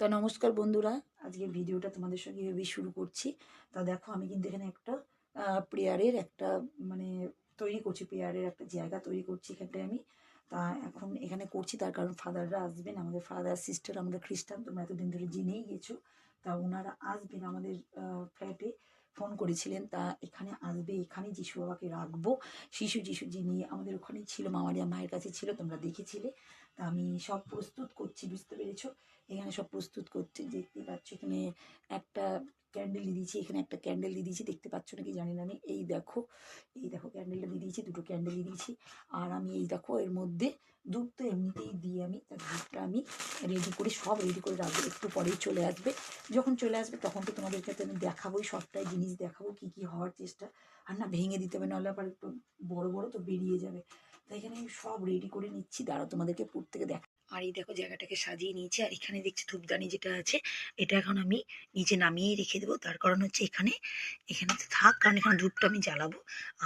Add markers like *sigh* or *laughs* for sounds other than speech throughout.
তা নমস্কার বন্ধুরা আজকে ভিডিওটা তোমাদের সঙ্গে এভাবেই শুরু করছি। তা দেখো, আমি কিন্তু এখানে একটা প্রেয়ারের একটা মানে তৈরি করছি, প্রেয়ারের একটা জায়গা তৈরি করছি এখানটায় আমি। তা এখন এখানে করছি, তার কারণ ফাদাররা আসবেন, আমাদের ফাদার সিস্টার আমাদের খ্রিস্টান, তোমরা এতদিন ধরে জেনেই গেছো। তা ওনারা আসবেন আমাদের ফ্ল্যাটে ফোন করেছিলেন, তা এখানে আসবে এখানে যিশু বাবাকে রাখব। শিশু যিশু যিনি আমাদের ওখানেই ছিল, মামারিয়া মায়ের কাছে ছিল, তোমরা দেখেছিলে। তা আমি সব প্রস্তুত করছি, বুঝতে পেরেছ? এখানে সব প্রস্তুত করছি, দেখতে পাচ্ছ, এখানে একটা ক্যান্ডেল দিয়ে দিয়েছি, এখানে একটা ক্যান্ডেল দিয়ে দিয়েছি, দেখতে পাচ্ছ নাকি জানি না আমি, এই দেখো এই দেখো ক্যান্ডেলটা দিয়ে দিয়েছি, দুটো ক্যান্ডেল দিয়ে দিয়েছি, আর আমি এই দেখো এর মধ্যে দুধ তো এমনিতেই দিয়ে আমি, তার দুধটা আমি রেডি করে, সব রেডি করে রাখব, একটু পরেই চলে আসবে, যখন চলে আসবে তখন তো তোমাদেরকে তো আমি দেখাবোই, সবটাই জিনিস দেখাবো, কী কী হওয়ার চেষ্টা, আর না ভেঙে দিতে হবে, নাহলে আবার একটু বড় বড় তো বেরিয়ে যাবে, তাই এখানে আমি সব রেডি করে নিচ্ছি দাঁড়া তোমাদেরকে পুর থেকে দেখা আর এই দেখো জায়গাটাকে সাজিয়ে নিয়েছি, আর এখানে দেখছি ধূপদানি যেটা আছে, এটা এখন আমি নিচে নামিয়ে রেখে দেবো। তার কারণ হচ্ছে এখানে এখানে তো থাক, কারণ এখানে ধূপটা আমি জ্বালাবো।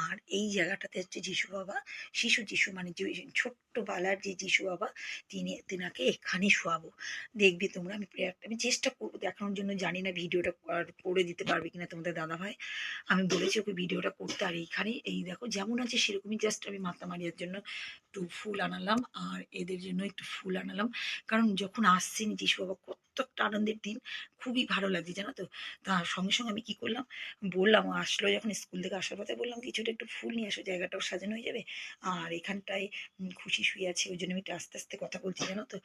আর এই জায়গাটাতে হচ্ছে যিশু বাবা, শিশু যিশু মানে যে ছোট্ট বালার যে যিশু বাবা, তিনি, তেনাকে এখানে শোয়াবো। দেখবি তোমরা, আমি প্রেয়ারটা, আমি চেষ্টা করব দেখানোর জন্য, জানি না ভিডিওটা করে দিতে পারবে কিনা তোমাদের দাদা ভাই আমি বলেছি ওকে ভিডিওটা করতে, আর এইখানে, এই দেখো যেমন আছে সেরকমই জাস্ট আমি মাথা মারিয়ার জন্য একটু ফুল আনালাম, আর এদের জন্য একটু ফুল আনালাম। কারণ যখন আসছেন যিশু বাবা কত একটা আনন্দের দিন খুবই ভালো লাগছে, জানো তো? তা সঙ্গে সঙ্গে আমি কি করলাম? বললাম, আসলো যখন স্কুল থেকে আসার পথে বললাম, কিছুটা একটু ফুল নিয়ে আসো, জায়গাটাও সাজানো হয়ে যাবে। আর এখানটায় খুশি শুয়ে আছে, ওই জন্য আমি একটু আস্তে আস্তে কথা বলছি, জানো তো?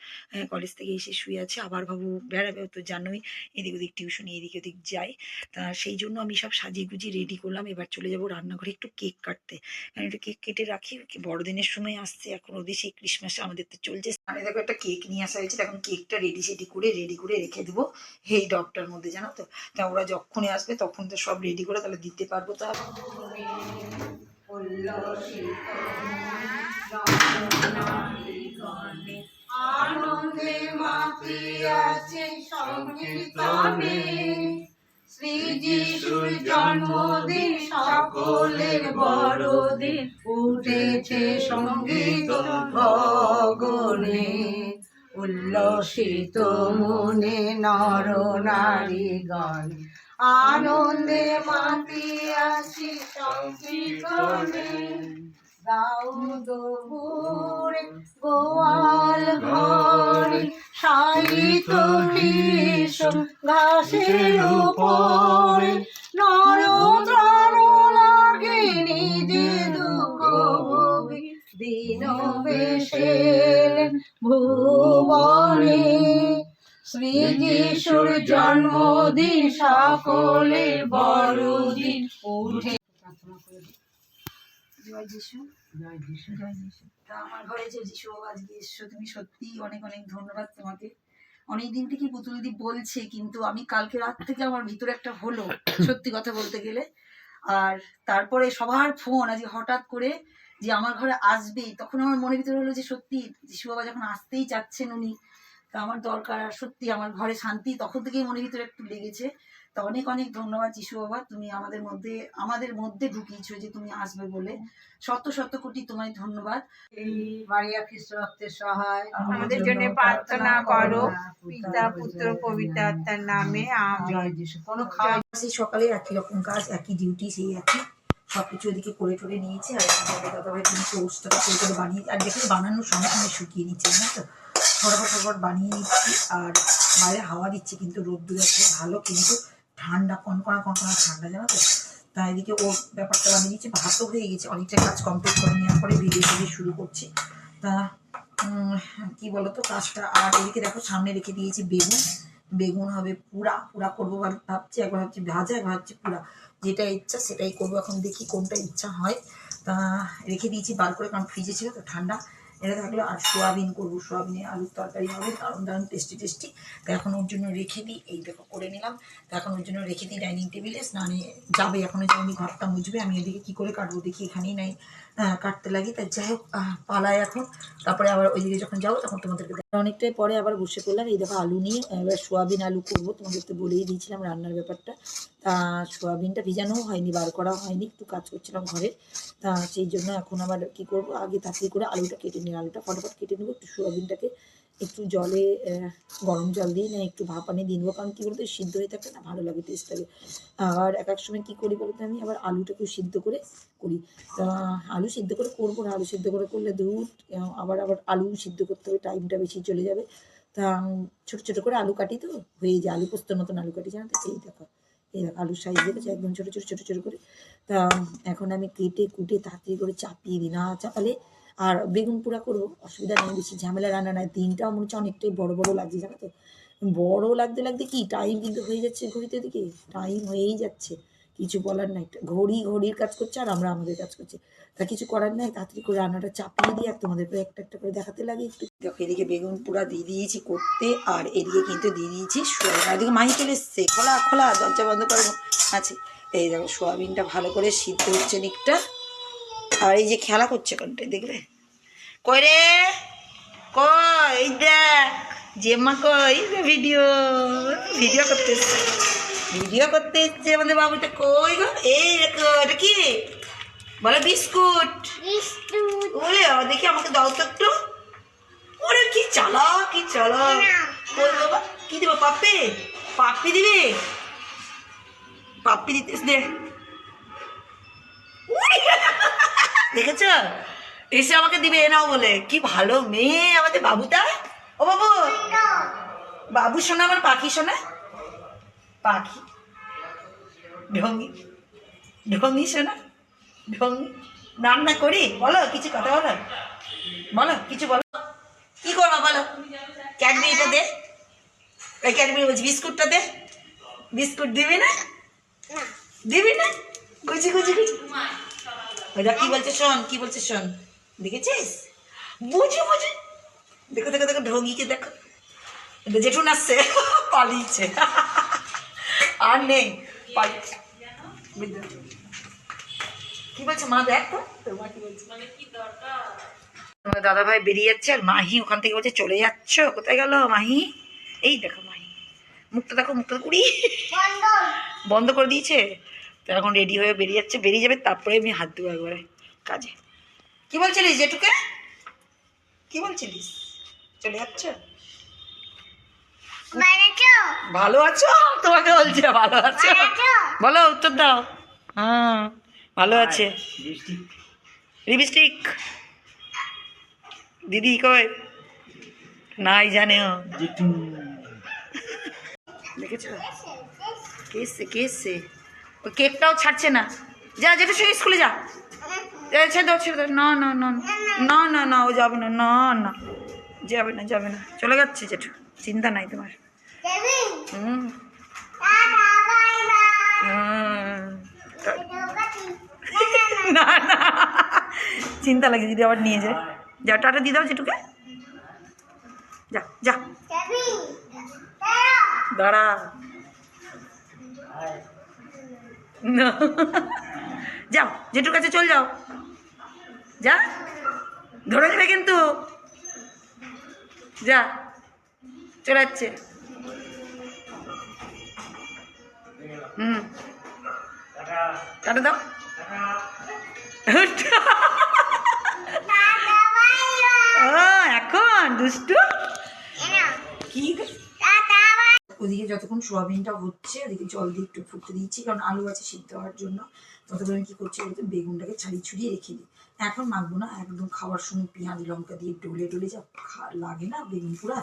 কলেজ থেকে এসে শুয়ে আছে, আবার ভাবু বেড়াবে তো জানোই, এদিক ওদিক টিউশনি এদিক ওদিক যায় তা সেই জন্য আমি সব সাজিয়ে গুজিয়ে রেডি করলাম, এবার চলে যাব রান্নাঘরে একটু কেক কাটতে। কারণ একটু কেক কেটে রাখি বড়দিনের সময় আসছে, এখন ওদের সেই ক্রিসমাসে আমাদের তো চলছে। আমি দেখো একটা কেক নিয়ে আসা হয়েছে এখন কেকটা রেডি সেডি করে রেডি করে রেখে দেবো। এই ডগটার মধ্যে, জানো তো? তা ওরা যখনই আসবে, তখন তো সব রেডি করে তাহলে দিতে পারব তা আনন্দে জন্মদিন সকলের বড়দিন। উঠেছে সংগীত গগনে উল্লসিত মনে নর নারী গণ আনন্দে মাতিয়াছি সংকীর্তনে। দাউদ ঘুরে গোয়াল ঘরে সাইত কৃষ্ণ ঘাসের উপরে। সকলের বড়দিন উঠে। জয় যিশু। জয় যিশু। তা আমার ঘরে যে যিশু আজকে এসছো তুমি সত্যি অনেক অনেক ধন্যবাদ তোমাকে। অনেকদিন থেকে পুতুলদি বলছে কিন্তু আমি কালকে রাত থেকে আমার ভিতরে একটা হলো সত্যি কথা বলতে গেলে। আর তারপরে সবার ফোন আজকে হঠাৎ করে যে আমার ঘরে আসবে তখন আমার মনের ভিতরে হলো যে সত্যি যিশু বাবা যখন আসতেই চাচ্ছেন উনি তা আমার দরকার। আর সত্যি আমার ঘরে শান্তি তখন থেকেই মনের ভিতরে একটু লেগেছে। তা অনেক অনেক ধন্যবাদ যিশু বাবা তুমি আমাদের মধ্যে আমাদের মধ্যে ঢুকিয়েছো যে তুমি আসবে বলে। শত শত কোটি তোমায় ধন্যবাদ। এই মারিয়া খ্রিস্ট রক্তের সহায় আমাদের জন্য প্রার্থনা করো। পিতা পিতা পুত্র পবিত্র আত্মার নামে জয় যিশু। কোনো খাওয়া সেই সকালে একই রকম কাজ একই ডিউটি সেই একই। সবকিছু ওদিকে করে টরে নিয়েছে আর দাদাভাই তুমি টোস্টটা করে করে বানিয়ে আর দেখে বানানোর সঙ্গে সঙ্গে শুকিয়ে নিচ্ছে না তো? ফটাফট ফটাফট বানিয়ে নিচ্ছি আর বাইরে হাওয়া দিচ্ছে কিন্তু রোদ্দুর আছে ভালো কিন্তু ঠান্ডা কনকনা কনকনা ঠান্ডা জানো তো। তাই এদিকে ও ব্যাপারটা বানিয়ে দিচ্ছে ভাতও হয়ে গেছে, অনেকটা কাজ কমপ্লিট করে নেওয়ার পরে ভিডিও টিডিও শুরু করছি। তা কি বলতো কাজটা? আর এদিকে দেখো সামনে রেখে দিয়েছি বেগুন। বেগুন হবে পুরা পুরা করব ভাব- ভাবছি, একবার ভাবছি ভাজা, একবার ভাবছি পুরা। যেটা ইচ্ছা সেটাই করব, এখন দেখি কোনটা ইচ্ছা হয়। তা, রেখে দিয়েছি বার করে, কারণ ফ্রিজে ছিল তো ঠান্ডা। এটা থাকল আর সোয়াবিন করব, সোয়াবিনে আলুর তরকারি হবে, দারুণ দারুণ টেস্টি টেস্টি তা এখন ওর জন্য রেখে দিই, এই দেখো করে নিলাম। তা এখন ওর জন্য রেখে দিই ডাইনিং টেবিলে, স্নানে যাবে এখন যে আমি ঘরটা মুছবে, আমি এদিকে কী করে কাটবো দেখি এখানেই নাই। কাটতে লাগি। তাই যাই হোক পালায় এখন। তারপরে আবার ওইদিকে যখন যাব, তখন তোমাদেরকে। অনেকটাই পরে আবার বসে পড়লাম। এই দেখো আলু নিয়ে, এবার সোয়াবিন আলু করব। তোমাদেরকে বলেই দিয়েছিলাম রান্নার ব্যাপারটা। তা সোয়াবিনটা ভিজানোও হয়নি, বার করা হয়নি। একটু কাজ করছিলাম ঘরে। তা সেই জন্য এখন আবার কি করব? আগে তাড়াতাড়ি করে আলুটা কেটে নিই। আলুটা ফটাফট কেটে নেব। একটু সোয়াবিনটাকে একটু জলে গরম জল দিয়ে না একটু ভাপানি দিয়ে নেব। কারণ কী বলতো সিদ্ধ হয়ে থাকলে না ভালো লাগে টেস্ট লাগে আর এক এক সময় কী করি বলতো আমি? আবার আলুটাকেও সিদ্ধ করে করি। তা আলু সিদ্ধ করে করব না, আলু সিদ্ধ করে করলে দুধ আবার আবার আলু সিদ্ধ করতে হবে টাইমটা বেশি চলে যাবে। তা ছোটো ছোটো করে আলু কাটি তো, হয়ে যায়, আলু পোস্তর মতন আলু কাটি, জানো তো? এই দেখো এই দেখো, আলুর সাইজ দেখেছ? একদম ছোটো ছোটো ছোটো ছোটো করে। তা এখন আমি কেটে, কুটে, তাড়াতাড়ি করে চাপিয়ে দিই। না চাপালে আর বেগুন পোড়া করব অসুবিধা নেই, বেশি ঝামেলা রান্না নয় দিনটাও মনে হচ্ছে অনেকটাই বড় বড় লাগছে, জানো তো? বড় লাগতে লাগতে কি টাইম কিন্তু হয়ে যাচ্ছে ঘড়িতে দিকে টাইম হয়েই যাচ্ছে। কিছু বলার নাই। ঘড়ি, ঘড়ির কাজ করছে আর আমরা আমাদের কাজ করছি। তা কিছু করার নাই, তাড়াতাড়ি করে রান্নাটা চাপিয়ে দিয়ে আর তোমাদের একটা একটা করে দেখাতে লাগে একটু। দেখো, এদিকে বেগুন পোড়া দিয়ে দিয়েছি করতে, আর এদিকে কিন্তু দিয়ে দিয়েছি সোয়াবিন। এদিকে মাহি চলে এসছে। খোলা খোলা, দরজা বন্ধ করে আছে। এই দেখো, সোয়াবিনটা ভালো করে সিদ্ধ হচ্ছে নিকটা। আর এই যে খেলা করছে কোনটায় দেখবে কই রে? কই দেখ? জেম্মা কই ভিডিও? ভিডিও করতে ভিডিও করতে এসছে আমাদের বাবুটা কই গো? এই দেখো এটা কি? রে বলো বিস্কুট। ওরে দেখি আমাকে দাও তো একটু। ওরে কি চালা কি চালা কই বাবা কি দেবো পাপ্পি? পাপ্পি দিবি? পাপ্পি দিতেস দে। দেখেছ? এসে আমাকে দিবে এ নাও বলে। কি ভালো মেয়ে আমাদের বাবুটা ও বাবু বাবু শোনা আমার পাখি শোনা? পাখি? ঢঙ্গি? ঢঙ্গি শোনা? ঢঙ্গি? রান্না করি? বলো কিছু কথা বলো। বলো কিছু বলো। কি করব বলো? ক্যাডবেরিটা দে। এই ক্যাডবেরি বলছি বিস্কুটটা দে। বিস্কুট দিবি না? দিবি না? গুছি গুছি গুছি ওইটা কি বলছে শোন কি বলছে শোন। দেখেছিস? বুঝি বুঝি। দেখো দেখো দেখো ঢঙ্গিকে দেখো। এটা জেঠুন আসছে *laughs* পালিয়েছে। *laughs* আর নেই পালিয়েছে? কি বলছে মা দেখ তো। তোর মা কি বলছে তোমার দাদা ভাই বেরিয়ে যাচ্ছে আর মাহি ওখান থেকে বলছে চলে যাচ্ছ? কোথায় গেল মাহি? এই দেখো মাহি। মুখটা দেখো মুখটা কুড়ি বন্ধ করে দিয়েছে? তো এখন রেডি হয়ে বেরিয়ে যাচ্ছে। বেরিয়ে যাবে তারপরে আমি হাত দেবো একবারে কাজে। কি বলছিলিস জেঠুকে? কি বলছিলিস? চলে যাচ্ছ? ভালো আছো? তোমাকে বলছে ভালো আছো? বলো উত্তর দাও। হ্যাঁ ভালো আছে। লিপস্টিক দিদি কই? নাই জানে দেখেছ? কে এসছে কে এসছে? ওই কেকটাও ছাড়ছে না। যা যেটা সঙ্গে স্কুলে যা। ছেড়ে দাও ছেড়ে দাও। না না না না না না ও যাবে না না না। যাবে না যাবে না। চলে যাচ্ছে জেঠু। চিন্তা নাই তোমার। হুম। না না। চিন্তা লাগে যদি আবার নিয়ে যায়। যা টাটা দিয়ে দাও জেঠুকে। যা যা। দাঁড়া না। যাও জেঠুর কাছে চল যাও। যা। ধরে নেবে কিন্তু। যা। চলে যাচ্ছে। হুম। কাটা দাও। ও, এখন দুষ্টু। কি যতক্ষণ সোয়াবিনটা হচ্ছে ওদিকে জল দিয়ে একটু ফুটতে দিচ্ছি, কারণ আলু আছে সিদ্ধ হওয়ার জন্য। ততক্ষণ কী করছি বলতে বেগুনটাকে ছাড়িয়ে ছুড়িয়ে রেখে দিই। এখন মাখবো না, একদম খাওয়ার সময় পেঁয়াজ, লঙ্কা দিয়ে ডলে ডলে যা লাগে না বেগুন পুরা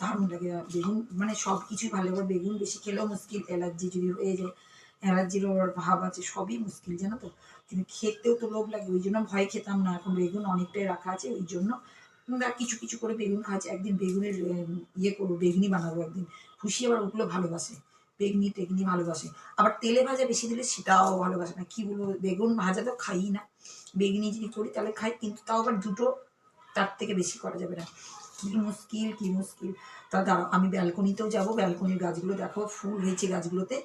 দারুণ লাগে বেগুন মানে সব কিছুই ভালো করে বেগুন বেশি খেলেও মুশকিল, অ্যালার্জি যদি হয়ে যায় অ্যালার্জির ওর ভাব আছে, সবই মুশকিল, জানো তো? কিন্তু খেতেও তো লোভ লাগে, ওই জন্য ভয় খেতাম না। এখন বেগুন অনেকটাই রাখা আছে, ওই জন্য। কিছু কিছু করে বেগুন খাচ্ছে একদিন বেগুনের ইয়ে করব, বেগুনি বানাবো একদিন। খুশি আবার ওগুলো ভালোবাসে। বেগনি টেগনি ভালোবাসে। আবার তেলে ভাজা বেশি দিলে সেটাও ভালোবাসে না। কি বলব, বেগুন ভাজা তো খাই না। বেগনি যদি করি তাহলে খাই, কিন্তু তাও আবার দুটো তার থেকে বেশি করা যাবে না। কি মুশকিল কি মুশকিল। তা দাঁড়াও, আমি ব্যালকনিতেও যাব। ব্যালকনির গাছগুলো দেখো, ফুল হয়েছে গাছগুলোতে।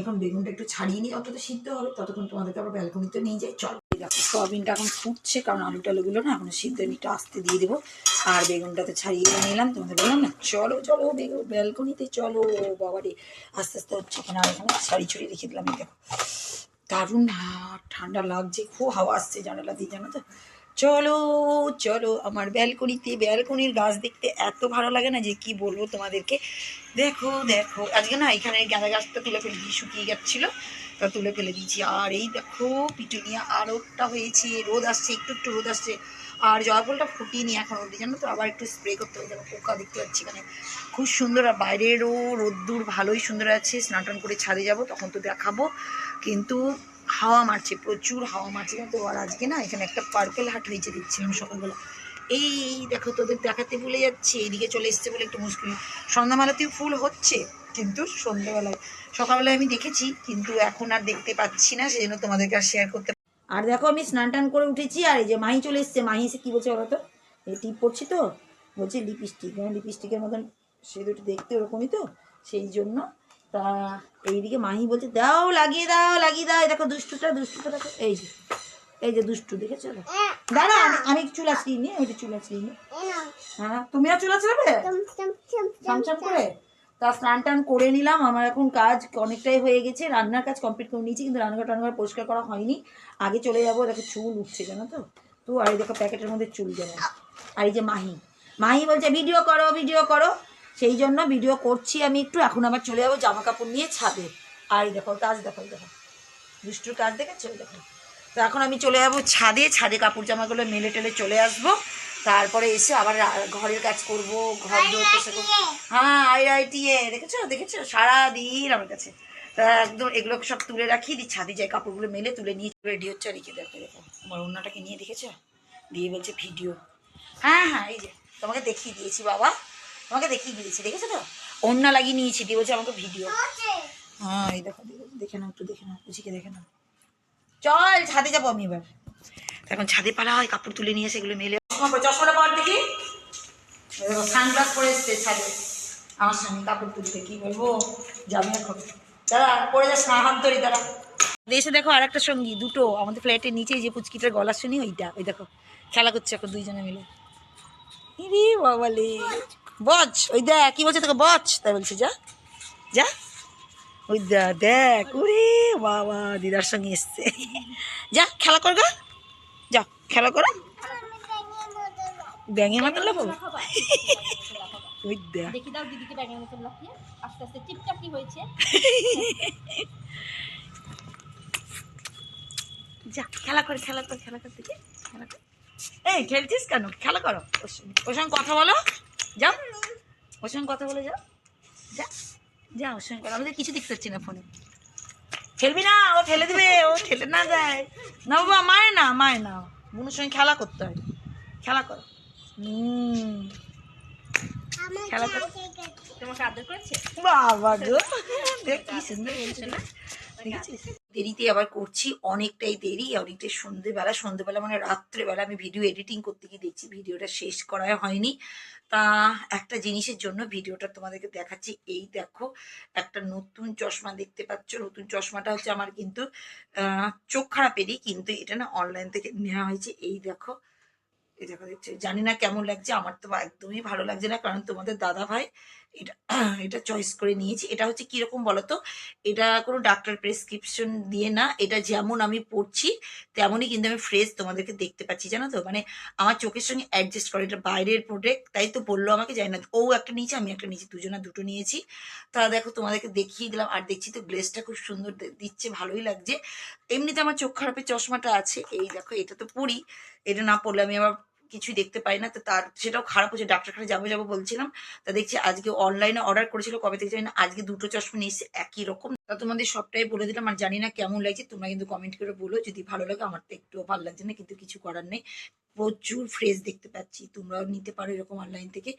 এখন বেগুনটা একটু ছাড়িয়ে নিই অত তো সিদ্ধ হবে, ততক্ষণ তোমাদেরকে আবার ব্যালকনিতে নিয়ে যাই। চল সোয়াবিনটা এখন ফুটছে, কারণ আলু টালুগুলো না এখন সিদ্ধ একটু আস্তে দিয়ে দেবো। আর বেগুনটাতে ছাড়িয়ে নিলাম। তোমাদের বললাম না, চলো চলো বেগুন ব্যালকনিতে চলো বাবা রে আস্তে আস্তে হচ্ছে আর এখানে ছাড়ি ছড়িয়ে রেখে দিলাম দেখো। দারুণ ঠান্ডা লাগছে, খুব হাওয়া আসছে জানালা দিয়ে, জানো তো। চলো চলো, আমার ব্যালকনিতে, ব্যালকনির গাছ দেখতে এত ভালো লাগে না যে কি বলব তোমাদেরকে। দেখো দেখো, আজকে না এখানে গাঁদা গাছটা তুলে ফেলে দিয়ে শুকিয়ে যাচ্ছিল তা তুলে ফেলে দিয়েছি। আর এই দেখো, পিটুনিয়া আরোটা হয়েছে, রোদ আসছে, একটু একটু রোদ আসছে। আর জয়ফলটা ফুটিয়ে নি এখন অব্দি জানো তো? আবার একটু স্প্রে করতে হবে পোকা দেখতে পাচ্ছি এখানে। খুব সুন্দর, আর বাইরেরও রোদ্দুর ভালোই সুন্দর আছে। স্নান টান করে ছাদে যাব, তখন তো দেখাবো। কিন্তু হাওয়া মারছে, প্রচুর হাওয়া মারছে কিন্তু আর আজকে না, এখানে একটা পার্কেল হাট হয়েছে, দেখছিলাম সকালবেলা। এই দেখো, তোদের দেখাতে ভুলে যাচ্ছে। এইদিকে চলে এসছে বলে একটু মুশকিল। সন্ধ্যাবেলাতেও ফুল হচ্ছে, কিন্তু সন্ধ্যাবেলায়, সকালবেলায় আমি দেখেছি, কিন্তু এখন আর দেখতে পাচ্ছি না, সেজন্য তোমাদেরকে আর শেয়ার করতে আর দেখো আমি স্নান টান করে উঠেছি আর এই যে মাহি চলে এসছে। মাহি এসে কী বলছে বলো তো এই টিপ পড়ছি তো? বলছে লিপস্টিক হ্যাঁ লিপস্টিকের মতন সে দুটো দেখতে ওরকমই তো সেই জন্য। তা এইদিকে মাহি বলছে দাও লাগিয়ে দাও লাগিয়ে দাও। দেখো দুষ্টুটা দুষ্টুটা দেখো। এই যে এই যে দুষ্টু দেখেছ? দাঁড়া আমি আমি চুল আসলিয়ে নি আমি চুল আসলিয়ে নি হ্যাঁ তুমিও চুল আসলাবে চামচাম করে? তা স্নান টান করে নিলাম। আমার এখন কাজ অনেকটাই হয়ে গেছে। রান্নার কাজ কমপ্লিট করে নিয়েছি, কিন্তু রান্নাঘর টান্নাঘর পরিষ্কার করা হয়নি। আগে চলে যাব, দেখো চুল উঠছে, জানো তো? তো আর দেখো প্যাকেটের মধ্যে চুল যেন আর এই যে মাহি। মাহি বলছে, ভিডিও করো ভিডিও করো। সেই জন্য ভিডিও করছি আমি একটু। এখন আবার চলে যাব জামা কাপড় নিয়ে ছাদে। আর এই দেখো, কাজ দেখো দেখো। দুষ্টুর কাজ দেখে এই দেখো। তো এখন আমি চলে যাব ছাদে। ছাদে কাপড় জামাগুলো মেলে টেলে চলে আসব। তারপরে এসে আবার ঘরের কাজ করব ঘর দৌড় পোষা করব। হ্যাঁ আই এ দেখেছ? দেখেছ? সারাদিন আমার কাছে। তা একদম এগুলো সব তুলে রাখি দি ছাদে যাই কাপড়গুলো মেলে তুলে নিয়ে রেডি হচ্ছে। আর রেখে দেখো দেখো আমার অন্যটাকে নিয়ে দেখেছ? দিয়ে বলছে ভিডিও। হ্যাঁ হ্যাঁ এই যে তোমাকে দেখিয়ে দিয়েছি বাবা। তোমাকে দেখিয়ে দিয়েছি দেখেছ তো? অন্য লাগিয়ে নিয়েছি দিয়ে বলছে আমাকে ভিডিও। হ্যাঁ এই দেখো দেখো, দেখে নাও একটু দেখে নাও কুচিকে দেখে নাও। চল ছাদে যাব আমি এবার। এখন ছাদে পালা হয় কাপড় তুলে নিয়ে এসে এগুলো মেলে চশমা পরে চশমাটা পর দেখি। সানগ্লাস পরে এসছে, ছাদে। আমার সঙ্গে কাপড় তুলতে কি বলব? যাবে এখন। দাদা পরে যাস না, হাত ধরি দাঁড়া এসে দেখো আর একটা সঙ্গী, দুটো। আমাদের ফ্ল্যাটের নিচে যে পুচকিটার গলা শুনি, ওইটা। ওই দেখো, খেলা করছে এখন দুইজনে মিলে। ইরে বাবালে বচ ওই দেখ, কি বলছে তোকে? বচ তাই বলছে, যা। যা। ওই দা, দেখ, ওরে বাবা, দিদার সঙ্গে এসছে। যা, খেলা কর যা, খেলা করো। ব্যাঙের মতন লাফো *laughs* ওই দেখ। দেখি দাও দিদিকে ব্যাঙের মতন লাফিয়ে আস্তে আস্তে টিপটাপি হয়েছে। *laughs* যা খেলা করে খেলা কর খেলা কর দেখি খেলা কর। এই খেলছিস কেন? খেলা করো। ওর সঙ্গে কথা বলো। যাও। ওর সঙ্গে কথা বলে যাও। যা যা ওর সঙ্গে আমাদের কিছু দেখতে পাচ্ছি না ফোনে। খেলবি না ও ঠেলে দিবে ও ঠেলে না যায় না বাবা মায় না মায় না। বোনের সঙ্গে খেলা করতে হয়। খেলা করো। খেলা তোমাকে আদর দেরিতে আবার করছি, অনেকটাই দেরি, অনেকটাই সন্ধেবেলা। সন্ধেবেলা মানে রাত্রেবেলা আমি ভিডিও এডিটিং করতে গিয়ে দেখছি ভিডিওটা শেষ করা হয়নি। তা একটা জিনিসের জন্য ভিডিওটা তোমাদেরকে দেখাচ্ছি। এই দেখো, একটা নতুন চশমা দেখতে পাচ্ছ। নতুন চশমাটা হচ্ছে আমার কিন্তু চোখ খারাপেরই, কিন্তু এটা না অনলাইন থেকে নেওয়া হয়েছে। এই দেখো জানি না কেমন লাগছে, আমার তো একদমই ভালো লাগছে না, কারণ তোমাদের দাদা ভাই এটা এটা চয়েস করে নিয়েছি। এটা হচ্ছে কীরকম বলতো? এটা কোনো ডাক্তার প্রেসক্রিপশন দিয়ে না, এটা যেমন আমি পড়ছি, তেমনই কিন্তু আমি ফ্রেশ তোমাদেরকে দেখতে পাচ্ছি, জানো তো? মানে আমার চোখের সঙ্গে অ্যাডজাস্ট করে, এটা বাইরের প্রোডাক্ট তাই তো বলল আমাকে, জানি না। ও একটা নিয়েছে, আমি একটা নিয়েছি, দুজনা দুটো নিয়েছি। তা দেখো, তোমাদেরকে দেখিয়ে দিলাম, আর দেখছি তো গ্লেসটা খুব সুন্দর দিচ্ছে, ভালোই লাগছে। এমনিতে আমার চোখ খারাপের চশমাটা আছে, এই দেখো, এটা তো পড়ি। এটা না পড়লে আমি আবার কিছুই দেখতে পাই না। তো তার, সেটাও খারাপ হচ্ছে। ডাক্তারখানে যাব যাব বলছিলাম। তা দেখছি আজকে অনলাইনে অর্ডার করেছিল। কবে থেকে জানি না, আজকে দুটো চশমা নিয়ে এসেছে। একই রকম। তা তোমাদের সবটাই বলে দিলাম। আর জানি না কেমন লাগছে। তোমরা কিন্তু কমেন্ট করে বলো। যদি ভালো লাগে, আমার তো একটুও ভালো লাগছে না। কিন্তু কিছু করার নেই। প্রচুর ফ্রেশ দেখতে পাচ্ছি। তোমরাও নিতে পারো এরকম অনলাইন থেকে।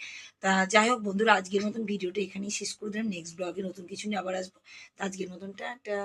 তা যাই হোক বন্ধুরা, আজকের মতন ভিডিওটা এখানেই শেষ করে দিলাম। নেক্সট ব্লগে নতুন কিছু নিয়ে আবার আসব। তা আজকের মতন, টাটা।